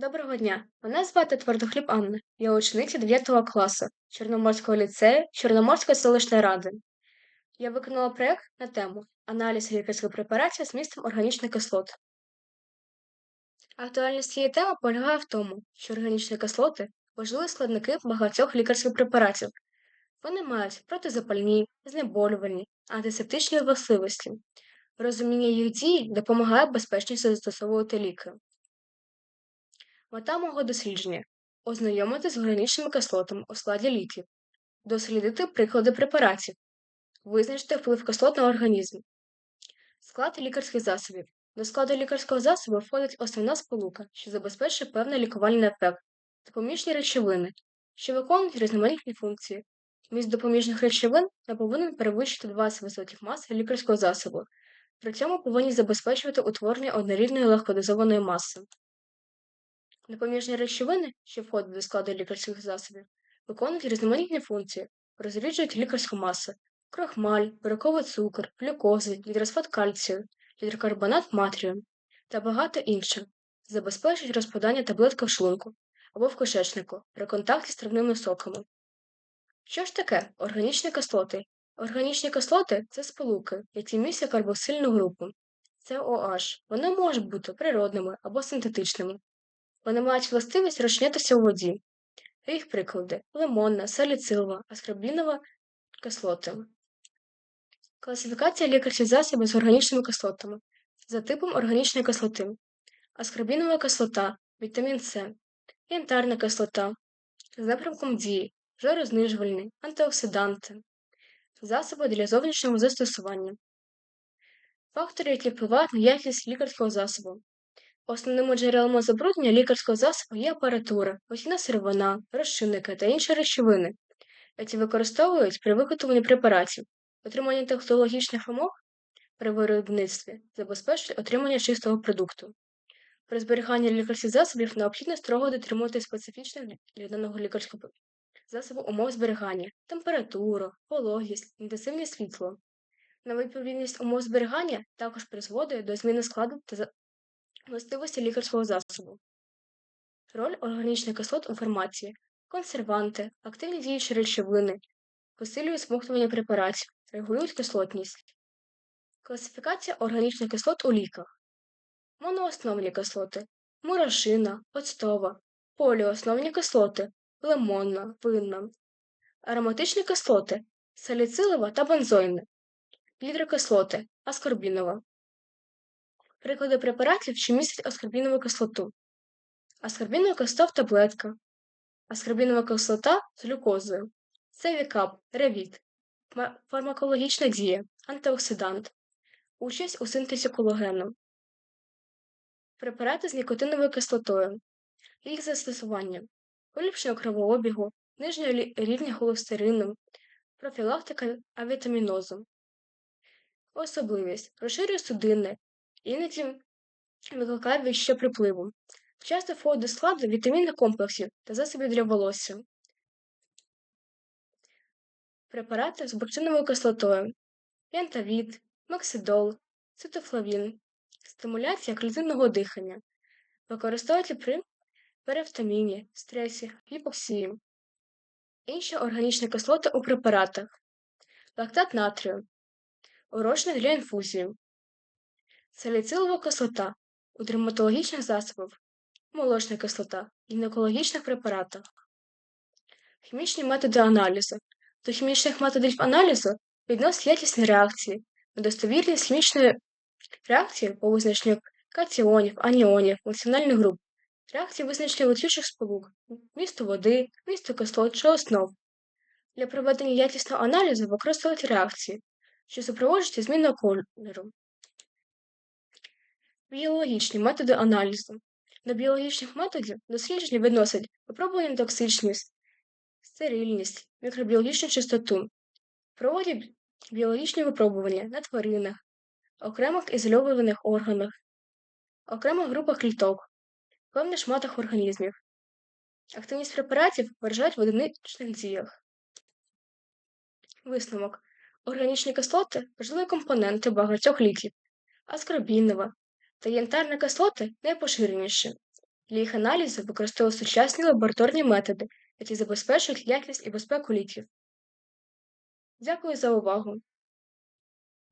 Доброго дня! Мене звати Твердохліб Анна. Я учениця 9 класу Чорноморського ліцею Чорноморської селищної ради. Я виконала проєкт на тему Аналіз лікарської препарації з містом органічних кислот. Актуальність цієї теми полягає в тому, що органічні кислоти важливі складники багатьох лікарських препаратів. Вони мають протизапальні, знеболювальні, антисептичні властивості. Розуміння їх дій допомагає безпечніше застосовувати ліки. Мета мого дослідження ознайомитись з органічними кислотами у складі ліків, дослідити приклади препаратів, визначити вплив кислот на організм. Склад лікарських засобів. До складу лікарського засобу входить основна сполука, що забезпечує певний лікувальний ефект, допоміжні речовини, що виконують різноманітні функції. Міст допоміжних речовин не повинен перевищити 20% маси лікарського засобу, при цьому повинні забезпечувати утворення однорідної легкодозованої маси. Допоміжні речовини, що входять до складу лікарських засобів, виконують різноманітні функції, розріджують лікарську масу, крохмаль, буряковий цукор, глюкози, гідросфат кальцію, гідрокарбонат матрію та багато інших, забезпечують розпадання таблетки в шлунку або в кишечнику при контакті з травними соками. Що ж таке органічні кислоти? Органічні кислоти це сполуки, які містять карбоксильну групу. Це. Вони можуть бути природними або синтетичними. Вони мають властивість розчинятися у воді. Їх приклади лимонна, саліцилова, аскорбінова кислоти. Класифікація лікарських засобів з органічними кислотами за типом органічної кислоти, аскорбінова кислота, вітамін С, янтарна кислота, з напрямком дії, жирознижувальні, антиоксиданти, засоби для зовнішнього застосування, фактори, які впливають на якість лікарського засобу. Основними джерелами забруднення лікарського засобу є апаратура, постійна сировина, розчинники та інші речовини, які використовують при виготовленні препаратів. Отримання технологічних вимог при виробництві забезпечує отримання чистого продукту. При зберіганні лікарських засобів необхідно строго дотримувати специфічних для даного лікарського засобу умов зберігання, температуру, вологість, інтенсивне світло. Невідповідність умов зберігання також призводить до зміни складу та Властивості лікарського засобу. Роль органічних кислот у формації консерванти, активні діючі речовини, посилюють смоктування препаратів, регулюють кислотність. Класифікація органічних кислот у ліках. Моноосновні кислоти мурашина, оцтова, поліосновні кислоти, лимонна, винна, ароматичні кислоти саліцилова та бензойна, гідрокислоти аскорбінова. Приклади препаратів, що містять аскорбінову кислоту. Аскорбінова кислота в таблетках, аскорбінова кислота з глюкозою, цевікап, ревіт, фармакологічна дія, антиоксидант, участь у синтезі кологену, препарати з нікотиновою кислотою, їх застосування, поліпшення кровообігу, нижнього рівня холестерину, профілактика авітамінозу. Особливість. Розширює судини, іноді викликає відчуття припливу. Часто входить до складу вітамінних комплексів та засобів для волосся. Препарати з бурчиновою кислотою, пентавіт, максидол, цитофлавін, стимуляція клітинного дихання, використовуються при перевтаміні, стресі, гіпоксії, інші органічні кислоти у препаратах, лактат натрію, урочник для інфузії, саліцилова кислота у дерматологічних засобах, молочна кислота гінекологічних препаратах. Хімічні методи аналізу. До хімічних методів аналізу відносять якісні реакції, недостовірність хімічної реакції по визначенню катіонів, аніонів, функціональних груп, реакції визначення летючих сполук, місту води, місту кислот чи основ. Для проведення якісного аналізу використовують реакції, що супроводжуються зміною кольору, Біологічні методи аналізу. До біологічних методів дослідження відносять випробування токсичність, стерильність, мікробіологічну чистоту, проводять біологічні випробування на тваринах, окремих ізольованих органах, окремих групах кліток, певних шматах організмів. Активність препаратів виражають в одиничних діях. Висновок. Органічні кислоти важливі компоненти багатьох ліків, аскорбінова, та янтарні кислоти найпоширеніші. Для їх аналізу використовують сучасні лабораторні методи, які забезпечують якість і безпеку ліків. Дякую за увагу!